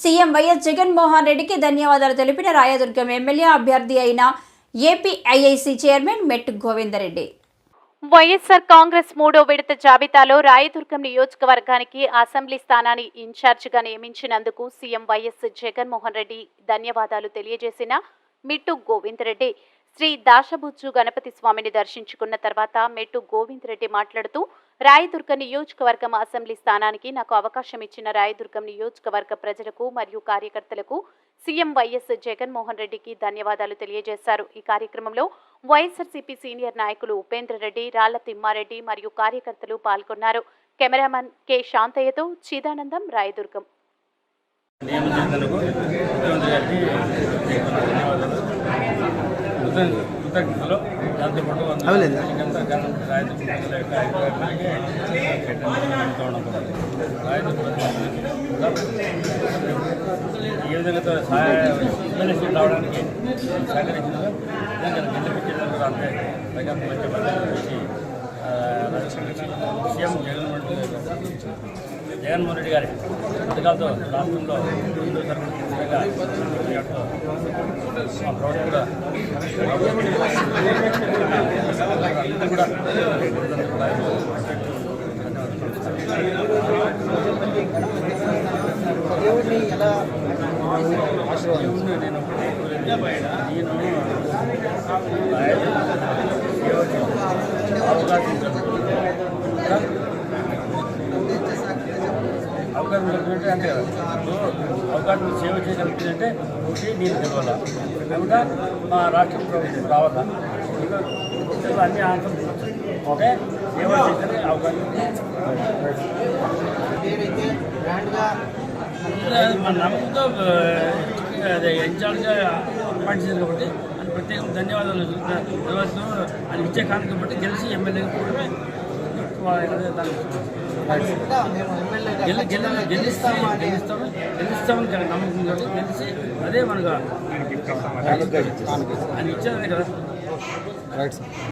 CM YS Jaganmohan రెడ్డికి ధన్యవాదాలు తెలిపిన రాయదుర్గం ఎమ్మెల్యే అభ్యర్థి అయిన ఏపీఐఐసి చైర్మన్ మెట్టు గోవిందరెడ్డి. వైఎస్ఆర్ కాంగ్రెస్ మూడో విడత జాబితాలో రాయదుర్గం నియోజకవర్గానికి అసెంబ్లీ స్థానాన్ని ఇన్ఛార్జిగా నియమించినందుకు సీఎం వైఎస్ జగన్మోహన్ రెడ్డి ధన్యవాదాలు తెలియజేసిన మిట్టు గోవిందరెడ్డి. శ్రీ దాశబుజ్జు గణపతి స్వామిని దర్శించుకున్న తర్వాత మెట్టు గోవిందరెడ్డి మాట్లాడుతూ రాయదుర్గ నియోజకవర్గం అసెంబ్లీ స్థానానికి నాకు అవకాశం ఇచ్చిన రాయదుర్గం నియోజకవర్గ ప్రజలకు మరియు కార్యకర్తలకు సీఎం వైఎస్ జగన్మోహన్ రెడ్డికి ధన్యవాదాలు తెలియజేశారు. ఈ కార్యక్రమంలో వైఎస్ఆర్సీపీ సీనియర్ నాయకులు ఉపేంద్ర రెడ్డి రాళ్ళ తిమ్మారెడ్డి మరియు కార్యకర్తలు పాల్గొన్నారు. కెమెరామెన్ కె శాంతయ్యతో చిదానందం రాయదుర్గం. నమ్ముతూ ఉండకూడదు. రాయదు ప్రజలకి కూడా ఈ విధంగా సహాయ ఎమ్మెల్యేసీ రావడానికి సహకరించినందుకు నిజంగా గెలిపించేందుకు అంతే ప్రజలకు మంచి మద్దతు సీఎం జగన్మోహన్ రెడ్డి గారు జగన్మోహన్ రెడ్డి గారి పథకాలతో రాష్ట్రంలో హిందూ ధర్మం మా ప్రభుత్వం కూడా అందరూ కూడా నేను నేను అవకాశం దొరికినట్టు అంటే కదా అవకాశం సేవ చేయగలిగిందంటే ఒకటి నీరు గెలవాలా లేకుండా మా రాష్ట్ర ప్రభుత్వం రావాలా ఇంకా అన్ని ఆన్సర్ ఓకే సేవ చేసే అవకాశం మన నమ్మకంతో అదే ఇన్ఛార్జ్గా అపాయింట్ చేశారు కాబట్టి అని ప్రత్యేకంగా ధన్యవాదాలు తెలుపుతున్నాను. అది ఇచ్చే కారణం బట్టి గెలిచి ఎమ్మెల్యేగా కూడా గెలుస్తామని నమ్మకం గెలిచి అదే మనకు ఆయన ఇచ్చేదే కదా రైట్ సార్.